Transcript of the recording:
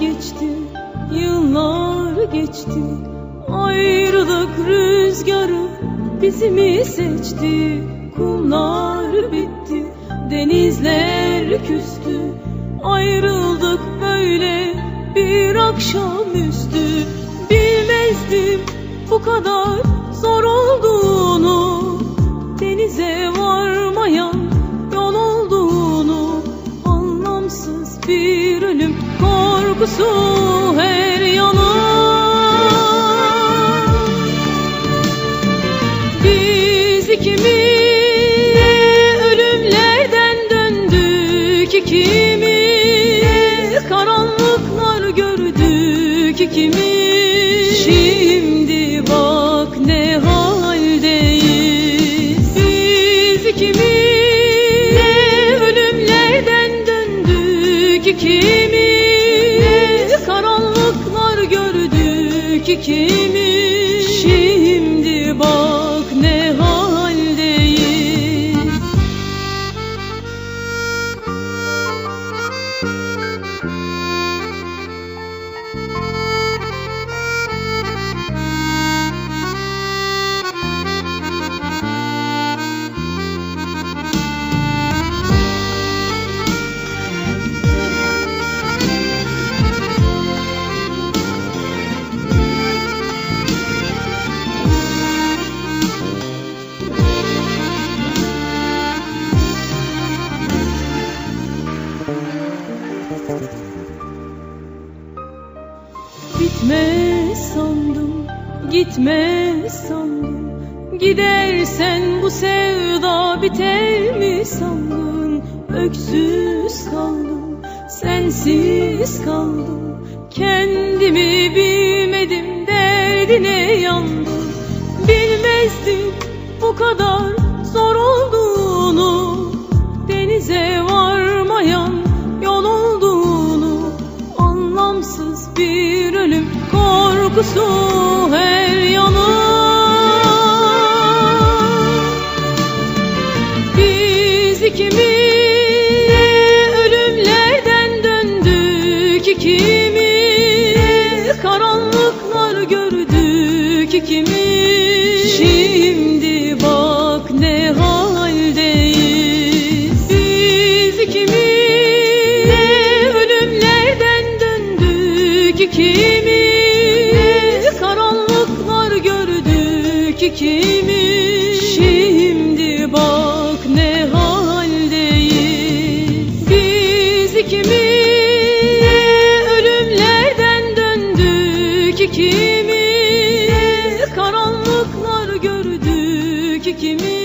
geçti, yıllar geçti. Ayrılık rüzgarı bizimi seçti. Kumlar bitti, denizler küstü. Ayrıldık böyle bir akşamüstü Bilmezdim bu kadar Anlamsız bir ölüm korkusu her yana. Biz ikimiz ölümlerden döndük ikimiz. Karanlıklar gördük ikimiz ikimiz Karanlıklar gördük ikimiz Bitmez sandım, gitmez sandım. Gidersen bu sevda biter mi sandın? Öksüz kaldım, sensiz kaldım. Kendimi bilmedim, derdine yandım. Bilmezdim bu kadar zor olduğunu. Denize varmayan yol olduğunu. Anlamsız bir ölüm korkusu her yana. Biz ikimiz ölümlerden döndük ikimiz. Karanlıklar gördük ikimiz. Şimdi bak ne haldeyiz. Biz ikimiz ölümlerden döndük ikimiz ikimiz Şimdi bak ne haldeyiz. Biz ikimiz ölümlerden döndük ikimiz. Karanlıklar gördük ikimiz